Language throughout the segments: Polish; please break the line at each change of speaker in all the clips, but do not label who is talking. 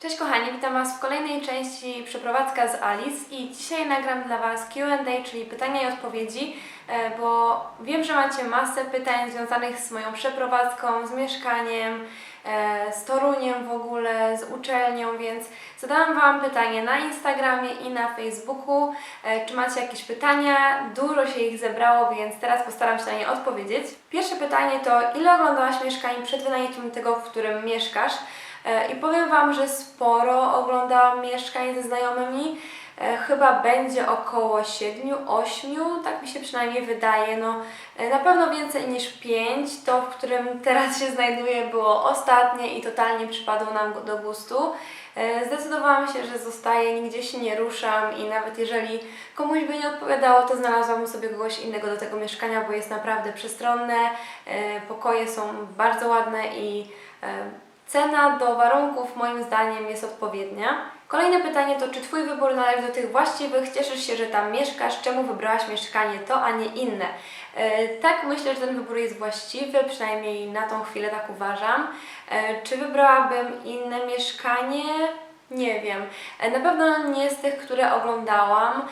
Cześć kochani, witam Was w kolejnej części Przeprowadzka z Alice i dzisiaj nagram dla Was Q&A, czyli pytania i odpowiedzi, e, bo wiem, że macie masę pytań związanych z moją przeprowadzką, z mieszkaniem, e, z Toruniem w ogóle, z uczelnią, więc zadałam Wam pytanie na Instagramie i na Facebooku, e, czy macie jakieś pytania, dużo się ich zebrało, więc teraz postaram się na nie odpowiedzieć. Pierwsze pytanie to, ile oglądałaś mieszkań przed wynajęciem tego, w którym mieszkasz? E, I powiem Wam, że sporo oglądałam mieszkań ze znajomymi. E, Chyba będzie około 7-8, tak mi się przynajmniej wydaje. No, e, na pewno więcej niż 5. To, w którym teraz się znajduję, było ostatnie i totalnie przypadło nam do gustu. Zdecydowałam się, że zostaję, nigdzie się nie ruszam i nawet jeżeli komuś by nie odpowiadało, to znalazłam sobie kogoś innego do tego mieszkania, bo jest naprawdę przestronne, pokoje są bardzo ładne i Cena do warunków moim zdaniem jest odpowiednia. Kolejne pytanie to, czy Twój wybór należy do tych właściwych? Cieszysz się, że tam mieszkasz? Czemu wybrałaś mieszkanie to, a nie inne? E, tak, myślę, że ten wybór jest właściwy, przynajmniej na tą chwilę tak uważam. E, czy wybrałabym inne mieszkanie? Nie wiem. E, Na pewno nie z tych, które oglądałam,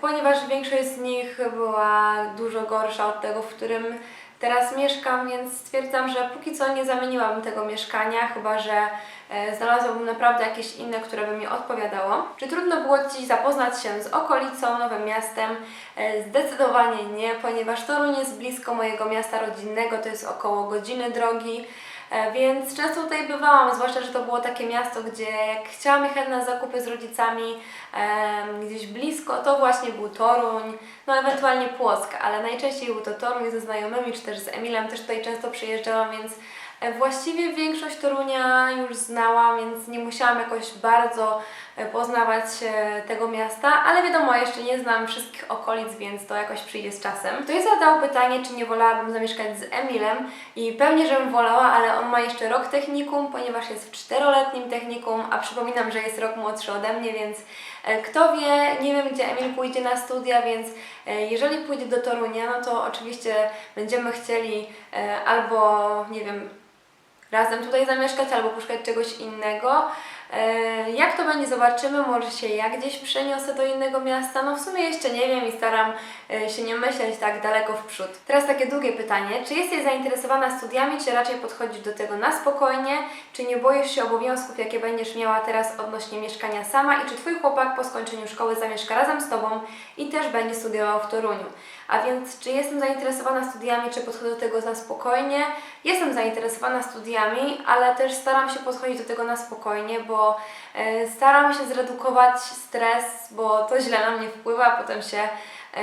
ponieważ większość z nich była dużo gorsza od tego, w którym teraz mieszkam, więc stwierdzam, że póki co nie zamieniłabym tego mieszkania, chyba że e, znalazłabym naprawdę jakieś inne, które by mi odpowiadało. Czy trudno było Ci zapoznać się z okolicą, nowym miastem? E, Zdecydowanie nie, ponieważ Toruń jest blisko mojego miasta rodzinnego, to jest około godziny drogi. E, Więc często tutaj bywałam, zwłaszcza, że to było takie miasto, gdzie jak chciałam jechać na zakupy z rodzicami gdzieś blisko, to właśnie był Toruń, no ewentualnie Płock, ale najczęściej był to Toruń ze znajomymi, czy też z Emilem też tutaj często przyjeżdżałam, więc e, właściwie większość Torunia już znałam, więc nie musiałam jakoś bardzo poznawać e, tego miasta, ale wiadomo, jeszcze nie znam wszystkich okolic, więc to jakoś przyjdzie z czasem. Ktoś zadał pytanie, czy nie wolałabym zamieszkać z Emilem i pewnie, żebym wolała, ale on ma jeszcze rok technikum, ponieważ jest w czteroletnim technikum, a przypominam, że jest rok młodszy ode mnie, więc e, kto wie, nie wiem gdzie Emil pójdzie na studia, więc e, jeżeli pójdzie do Torunia, no to oczywiście będziemy chcieli albo, nie wiem, razem tutaj zamieszkać albo poszukać czegoś innego. E, Jak to będzie, zobaczymy. Może się ja gdzieś przeniosę do innego miasta. No w sumie jeszcze nie wiem i staram e, się nie myśleć tak daleko w przód. Teraz takie długie pytanie. Czy jesteś zainteresowana studiami, czy raczej podchodzisz do tego na spokojnie? Czy nie boisz się obowiązków, jakie będziesz miała teraz odnośnie mieszkania sama? I czy Twój chłopak po skończeniu szkoły zamieszka razem z Tobą i też będzie studiował w Toruniu? A więc, czy jestem zainteresowana studiami, czy podchodzę do tego na spokojnie? Jestem zainteresowana studiami, ale też staram się podchodzić do tego na spokojnie, bo e, staram się zredukować stres, bo to źle na mnie wpływa, potem się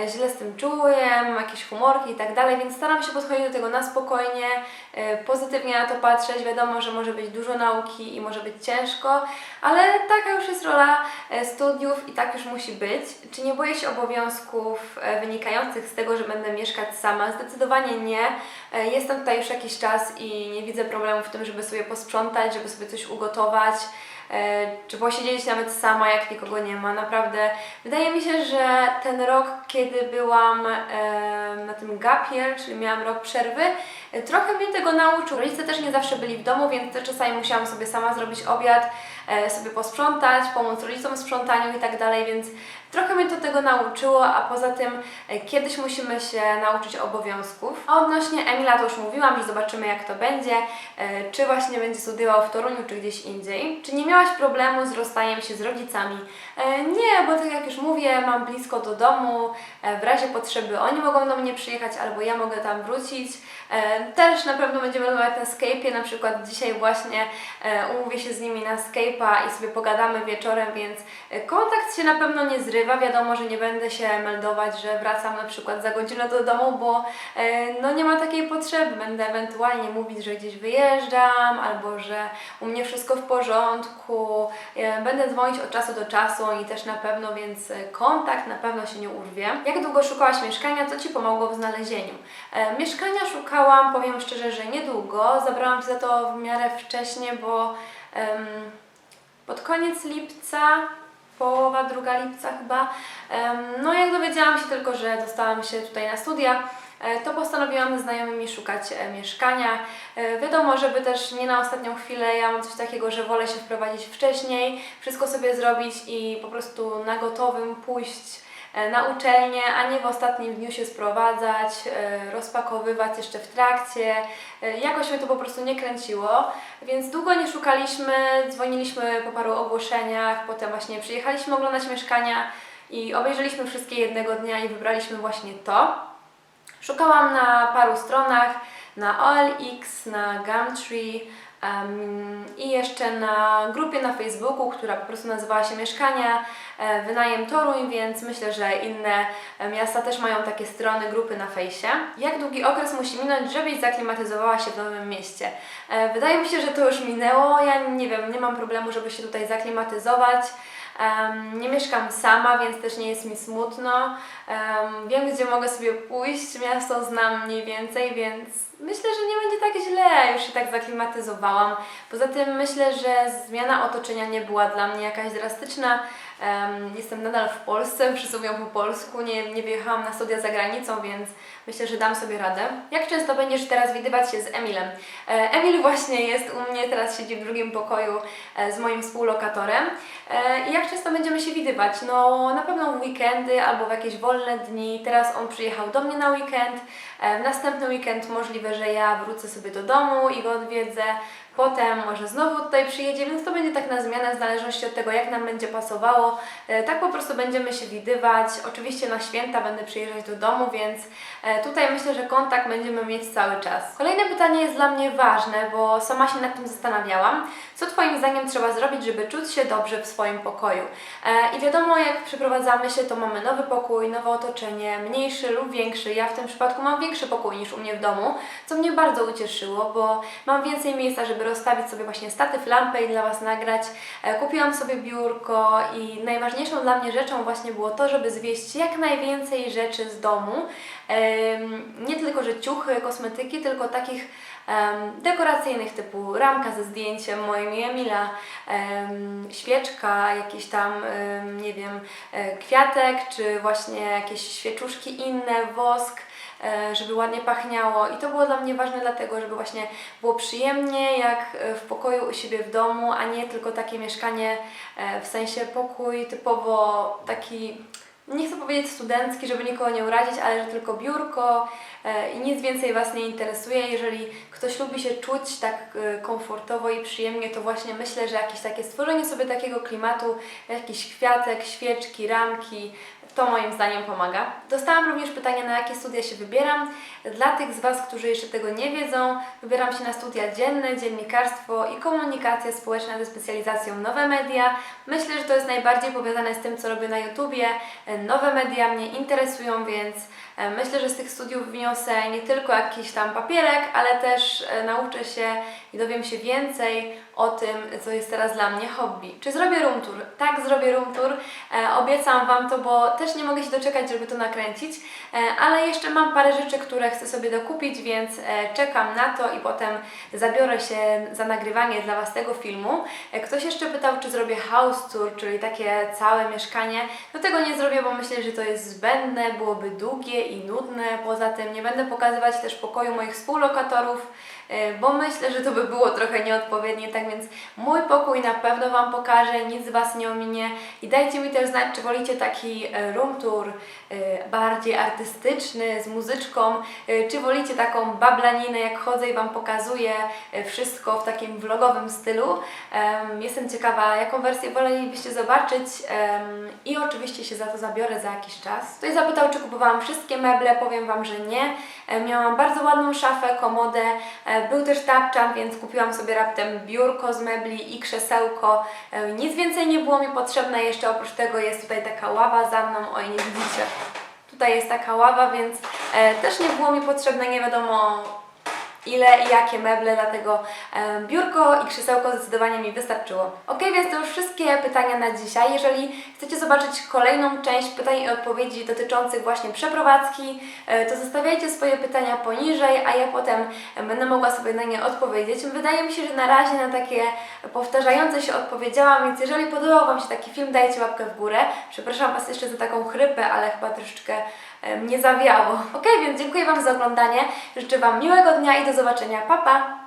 źle z tym czuję, mam jakieś humorki i tak dalej, więc staram się podchodzić do tego na spokojnie, e, pozytywnie na to patrzeć. Wiadomo, że może być dużo nauki i może być ciężko, ale taka już jest rola e, studiów i tak już musi być. Czy nie boję się obowiązków e, wynikających z tego, że będę mieszkać sama? Zdecydowanie nie. E, Jestem tutaj już jakiś czas i nie widzę problemu w tym, żeby sobie posprzątać, żeby sobie coś ugotować e, czy posiedzieć nawet sama, jak nikogo nie ma. Naprawdę wydaje mi się, że ten rok, kiedy byłam e, na tym gap year, czyli miałam rok przerwy, e, trochę mnie tego nauczył. Rodzice też nie zawsze byli w domu, więc też czasami musiałam sobie sama zrobić obiad, e, sobie posprzątać, pomóc rodzicom w sprzątaniu i tak dalej, więc trochę mnie to tego nauczyło, a poza tym e, kiedyś musimy się nauczyć obowiązków. A odnośnie Emila to już mówiłam, że zobaczymy jak to będzie, e, czy właśnie będzie studiował w Toruniu, czy gdzieś indziej. Czy nie miałaś problemu z rozstaniem się z rodzicami? E, Nie, bo tak jak już mówię, mam blisko do domu, w razie potrzeby oni mogą do mnie przyjechać, albo ja mogę tam wrócić. Też na pewno będziemy rozmawiać na Skype'ie, na przykład dzisiaj właśnie umówię się z nimi na Skype'a i sobie pogadamy wieczorem, więc kontakt się na pewno nie zrywa. Wiadomo, że nie będę się meldować, że wracam na przykład za godzinę do domu, bo e, no nie ma takiej potrzeby. Będę ewentualnie mówić, że gdzieś wyjeżdżam, albo że u mnie wszystko w porządku. E, Będę dzwonić od czasu do czasu i też na pewno, więc kontakt na pewno się nie urwie. Jak długo szukałaś mieszkania? Co Ci pomogło w znalezieniu? E, Mieszkania szukałam, powiem szczerze, że niedługo. Zabrałam się za to w miarę wcześnie, bo pod koniec lipca połowa, druga lipca chyba. No jak dowiedziałam się tylko, że dostałam się tutaj na studia, e, to postanowiłam ze znajomymi szukać e, mieszkania. E, Wiadomo, żeby też nie na ostatnią chwilę, ja mam coś takiego, że wolę się wprowadzić wcześniej, wszystko sobie zrobić i po prostu na gotowym pójść na uczelnię, a nie w ostatnim dniu się sprowadzać, e, rozpakowywać jeszcze w trakcie. E, Jakoś mnie to po prostu nie kręciło, więc długo nie szukaliśmy, dzwoniliśmy po paru ogłoszeniach, potem właśnie przyjechaliśmy oglądać mieszkania i obejrzeliśmy wszystkie jednego dnia i wybraliśmy właśnie to. Szukałam na paru stronach, na OLX, na Gumtree i jeszcze na grupie na Facebooku, która po prostu nazywała się Mieszkania e, Wynajem Toruń, więc myślę, że inne e, miasta też mają takie strony, grupy na fejsie. Jak długi okres musi minąć, żebyś zaklimatyzowała się w nowym mieście? E, Wydaje mi się, że to już minęło. Ja nie wiem, nie mam problemu, żeby się tutaj zaklimatyzować. Nie mieszkam sama, więc też nie jest mi smutno. Em, wiem, gdzie mogę sobie pójść, miasto znam mniej więcej, więc myślę, że nie będzie tak źle. Już się tak zaklimatyzowałam. Poza tym myślę, że zmiana otoczenia nie była dla mnie jakaś drastyczna. Em, jestem nadal w Polsce, wszyscy mówią po polsku, nie, nie wyjechałam na studia za granicą, więc myślę, że dam sobie radę. Jak często będziesz teraz widywać się z Emilem? E, Emil właśnie jest u mnie, teraz siedzi w drugim pokoju e, z moim współlokatorem. E, I jak często będziemy się widywać? No na pewno w weekendy albo w jakieś wolne dni. Teraz on przyjechał do mnie na weekend. W następny weekend możliwe, że ja wrócę sobie do domu i go odwiedzę. Potem może znowu tutaj przyjedzie, więc to będzie tak na zmianę w zależności od tego, jak nam będzie pasowało. E, Tak po prostu będziemy się widywać. Oczywiście na święta będę przyjeżdżać do domu, więc e, tutaj myślę, że kontakt będziemy mieć cały czas. Kolejne pytanie jest dla mnie ważne, bo sama się nad tym zastanawiałam. Co Twoim zdaniem trzeba zrobić, żeby czuć się dobrze w swoim pokoju? E, I wiadomo, jak przeprowadzamy się, to mamy nowy pokój, nowe otoczenie, mniejszy lub większy. Ja w tym przypadku mam większy pokój niż u mnie w domu, co mnie bardzo ucieszyło, bo mam więcej miejsca, żeby rozstawić sobie właśnie statyw, lampę i dla Was nagrać. E, Kupiłam sobie biurko i najważniejszą dla mnie rzeczą właśnie było to, żeby zwieść jak najwięcej rzeczy z domu. Nie tylko, że ciuchy, kosmetyki, tylko takich dekoracyjnych typu ramka ze zdjęciem moim i Emila, em, świeczka, jakiś tam, nie wiem, e, kwiatek, czy właśnie jakieś świeczuszki inne, wosk, e, żeby ładnie pachniało. I to było dla mnie ważne dlatego, żeby właśnie było przyjemnie, jak e, w pokoju u siebie w domu, a nie tylko takie mieszkanie w sensie pokój typowo taki nie chcę powiedzieć studencki, żeby nikogo nie urazić, ale że tylko biurko e, i nic więcej Was nie interesuje. Jeżeli ktoś lubi się czuć tak e, komfortowo i przyjemnie, to właśnie myślę, że jakieś takie stworzenie sobie takiego klimatu, jakiś kwiatek, świeczki, ramki, to moim zdaniem pomaga. Dostałam również pytanie, na jakie studia się wybieram. Dla tych z Was, którzy jeszcze tego nie wiedzą, wybieram się na studia dzienne, dziennikarstwo i komunikacja społeczna ze specjalizacją nowe media. Myślę, że to jest najbardziej powiązane z tym, co robię na YouTubie. E, Nowe media mnie interesują, więc myślę, że z tych studiów wniosę nie tylko jakiś tam papierek, ale też e, nauczę się i dowiem się więcej o tym, co jest teraz dla mnie hobby. Czy zrobię room tour? Tak, zrobię room tour. E, obiecam Wam to, bo też nie mogę się doczekać, żeby to nakręcić, e, ale jeszcze mam parę rzeczy, które chcę sobie dokupić, więc e, czekam na to i potem zabiorę się za nagrywanie dla Was tego filmu. E, ktoś jeszcze pytał, czy zrobię house tour, czyli takie całe mieszkanie. No tego nie zrobię, bo myślę, że to jest zbędne, byłoby długie i nudne. Poza tym nie będę pokazywać też pokoju moich współlokatorów, bo myślę, że to by było trochę nieodpowiednie, tak więc mój pokój na pewno Wam pokażę, nic z Was nie ominie i dajcie mi też znać, czy wolicie taki e, room tour e, bardziej artystyczny, z muzyczką, e, czy wolicie taką bablaninę, jak chodzę i Wam pokazuję e, wszystko w takim vlogowym stylu. Em, Jestem ciekawa, jaką wersję wolelibyście zobaczyć i oczywiście się za to zabiorę za jakiś czas. Ktoś zapytał, czy kupowałam wszystkie meble, powiem Wam, że nie. E, Miałam bardzo ładną szafę, komodę, e, był też tapczan, więc kupiłam sobie raptem biurko z mebli i krzesełko. E, Nic więcej nie było mi potrzebne, jeszcze oprócz tego jest tutaj taka ława za mną, oj nie widzicie. Tutaj jest taka ława, więc e, też nie było mi potrzebne, nie wiadomo ile i jakie meble, dlatego e, biurko i krzesełko zdecydowanie mi wystarczyło. Ok, więc to już wszystkie pytania na dzisiaj. Jeżeli chcecie zobaczyć kolejną część pytań i odpowiedzi dotyczących właśnie przeprowadzki, e, to zostawiajcie swoje pytania poniżej, a ja potem będę mogła sobie na nie odpowiedzieć. Wydaje mi się, że na razie na takie powtarzające się odpowiedziałam, więc jeżeli podobał Wam się taki film, dajcie łapkę w górę. Przepraszam Was jeszcze za taką chrypę, ale chyba troszeczkę nie zawiało. Ok, więc dziękuję Wam za oglądanie. Życzę Wam miłego dnia i do zobaczenia. Pa, pa!